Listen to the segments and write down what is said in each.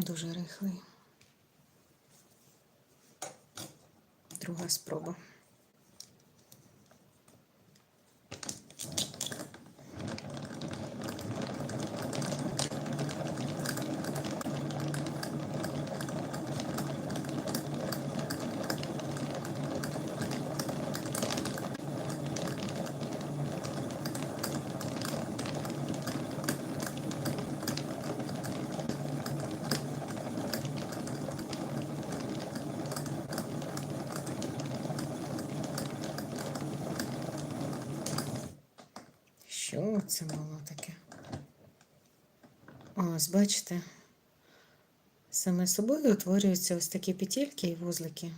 Дуже рихлий. Друга спроба. Що це було таке? Ось, бачите, саме собою утворюються ось такі петельки і вузлики.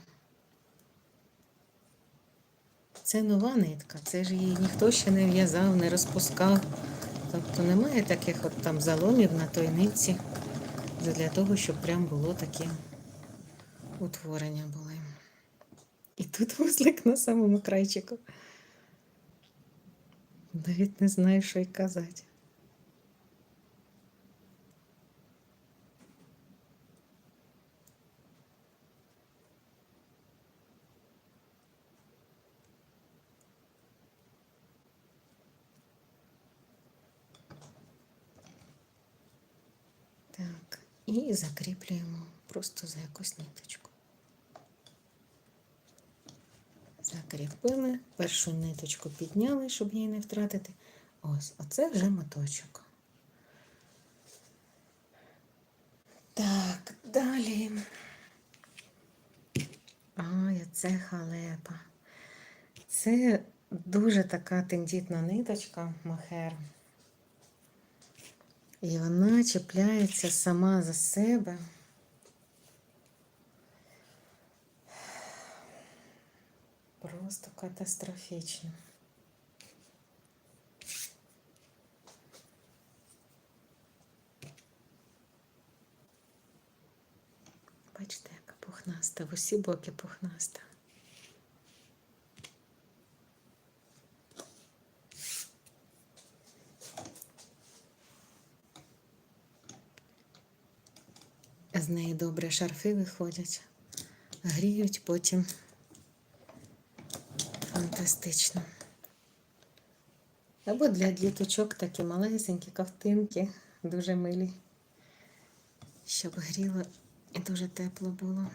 Це нова нитка, це ж її ніхто ще не в'язав, не розпускав. Тобто немає таких от там заломів на той нитці для того, щоб прям було таке утворення були. І тут вузлик на самому крайчику. Навіть не знаю, що й казати. Так, і закріплюємо просто за якусь ниточку. Закріпили, першу ниточку підняли, щоб її не втратити. Ось, оце вже моточок. Так, далі. Ой, це халепа. Це дуже така тендітна ниточка махер. І вона чіпляється сама за себе. Просто катастрофічно. Бачите, яка пухнаста, в усі боки пухнаста. З неї добре шарфи виходять, гріють потім. Фантастично. Або для діточок такі малесенькі ковтинки, дуже милі, щоб гріло і дуже тепло було.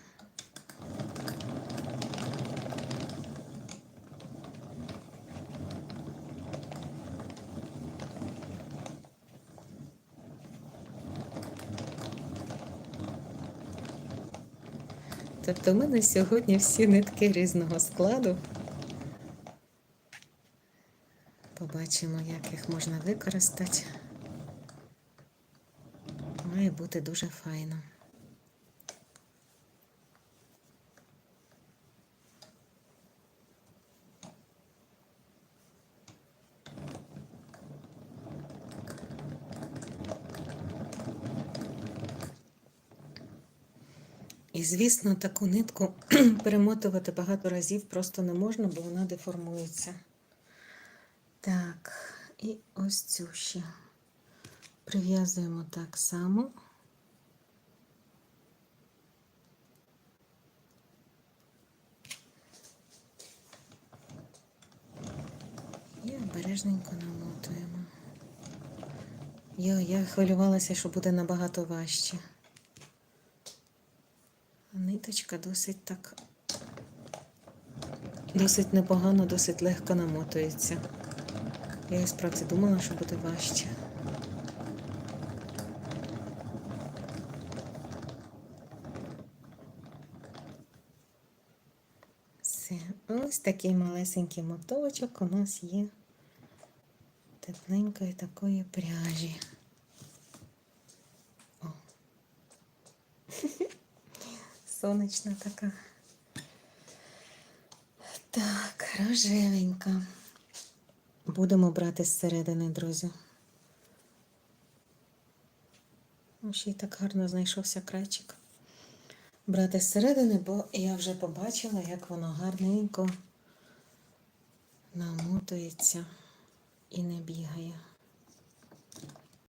Тобто в мене сьогодні всі нитки різного складу. Побачимо, як їх можна використати. Має бути дуже файно. І, звісно, таку нитку перемотувати багато разів просто не можна, бо вона деформується. Так, і ось цю ще прив'язуємо так само. І обережненько намотуємо. Йо, я хвилювалася, що буде набагато важче. Ниточка досить так, досить непогано, досить легко намотується. Я і справді думала, що буде важче. Все, ось такий малесенький мотовочок у нас є тепленької такої пряжі. О. Сонячна така. Так, рожевенька. Будемо брати зсередини, друзі. Ще й так гарно знайшовся крайчик. Брати зсередини, бо я вже побачила, як воно гарненько намотується і не бігає.